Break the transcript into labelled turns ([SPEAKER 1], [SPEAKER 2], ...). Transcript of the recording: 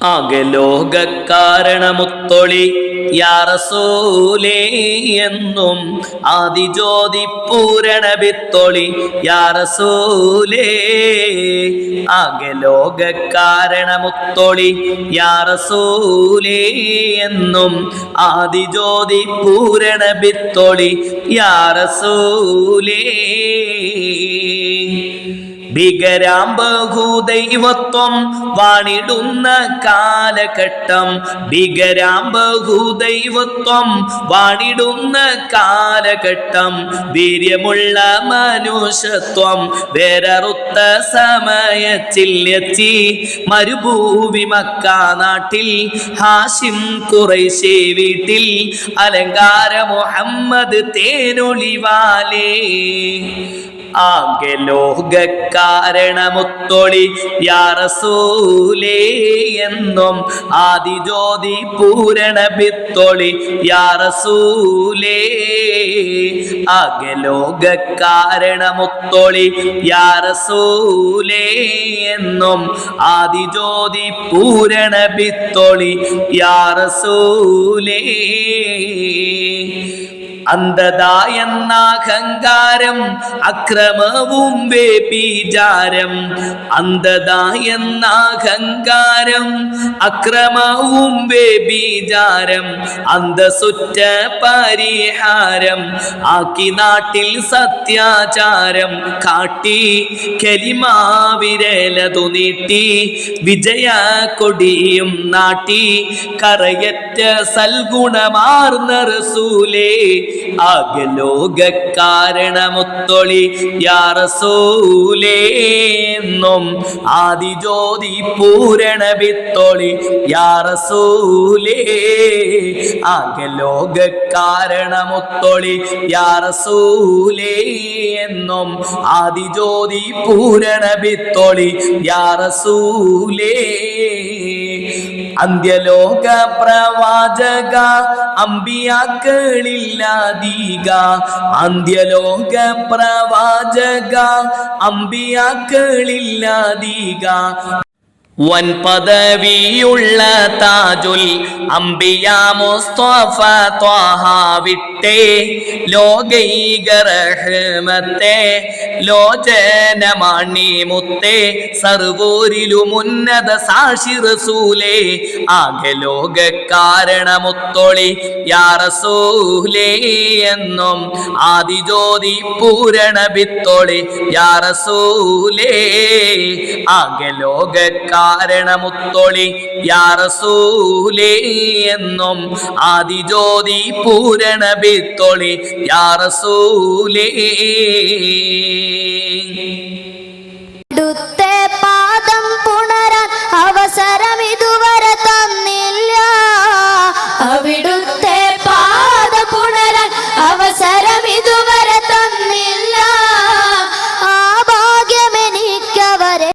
[SPEAKER 1] അകലോകക്കാരണമുത്തൊളി യാറസൂലേ എന്നും ആദിജ്യോതി പൂരണ വിത്തൊളി യാറസൂലേ അകലോകക്കാരണമുത്തൊളി യാറസൂലേ എന്നും ആദിജ്യോതി പൂരണ വിത്തൊളി യാറസൂലേ ഭീകരാം ബഹുദൈവത്വം വാണിടുന്ന കാലഘട്ടം. ഭീകരാം ബഹുദൈവത്വം വാണിടുന്ന കാലഘട്ടം. വീര്യമുള്ള മനുഷ്യത്വം വേററുത്ത സമയച്ചില്ലെത്തി മരുഭൂവി മക്ക നാട്ടിൽ ഹാഷിം കുറൈശേ വീട്ടിൽ അലങ്കാര മുഹമ്മദ് തേനൊളിവാലേ. ആകലോകക്കാരണമുത്തൊളി യാറസൂലേ എന്നും ആദിജ്യോതി പൂരണ ഭിത്തൊളി. യാറസൂലേ അകലോകക്കാരണമുത്തൊളി യാറസൂലേ എന്നും ആദിജ്യോതി പൂരണ ഭിത്തൊളി. യാറസൂലേ അന്ധത അഹങ്കാരം അക്രമവും വേപീചാരം അന്ധത അഹങ്കാരം അക്രമവും വേപീചാരം അന്ധസുറ്റ പരിഹാരം ആക്കി നാട്ടിൽ സത്യാചാരം. കാട്ടി കരിമാവിരലതു നീട്ടി വിജയ കൊടിയും നാട്ടി. കറയറ്റ സൽഗുണമാർന്ന റസൂലേ അകലോകക്കാരണമുത്തൊളി യാറസൂലേന്നും ആദിജ്യോതി പൂരണ വിത്തൊളി യാറസൂലേ. അകലോകക്കാരണമുത്തൊളി യാറസൂലേ എന്നും ആദിജ്യോതി പൂരണ വിത്തൊളി യാറസൂലേ. അന്ത്യലോക പ്രവാചക അമ്പിയാക്കളില്ലാതീക. അന്ത്യലോക പ്രവാചക അമ്പിയാക്കളില്ലാതീക. വൻ പദവിയുള്ള താജുൽ അംബിയ മുസ്തഫ ത്വാഹ വിട്ടേ ലോകൈക റഹ്മത്തെ ലോചനമാണി മുത്തേ സാക്ഷി ആകെ ലോക കാരണമുത്തൊളി യാറസൂലേ എന്നും ആദിജ്യോതി പൂരണ ബിത്തൊളി യാറസൂലേ ആകെ ലോക കാരണമുത്തൊളി യാറസൂലേ എന്നും ആദിജ്യോതി പൂരണ ബിത്തൊളി യാറസൂലേ പാദം പുണരാൻ അവസരമിതു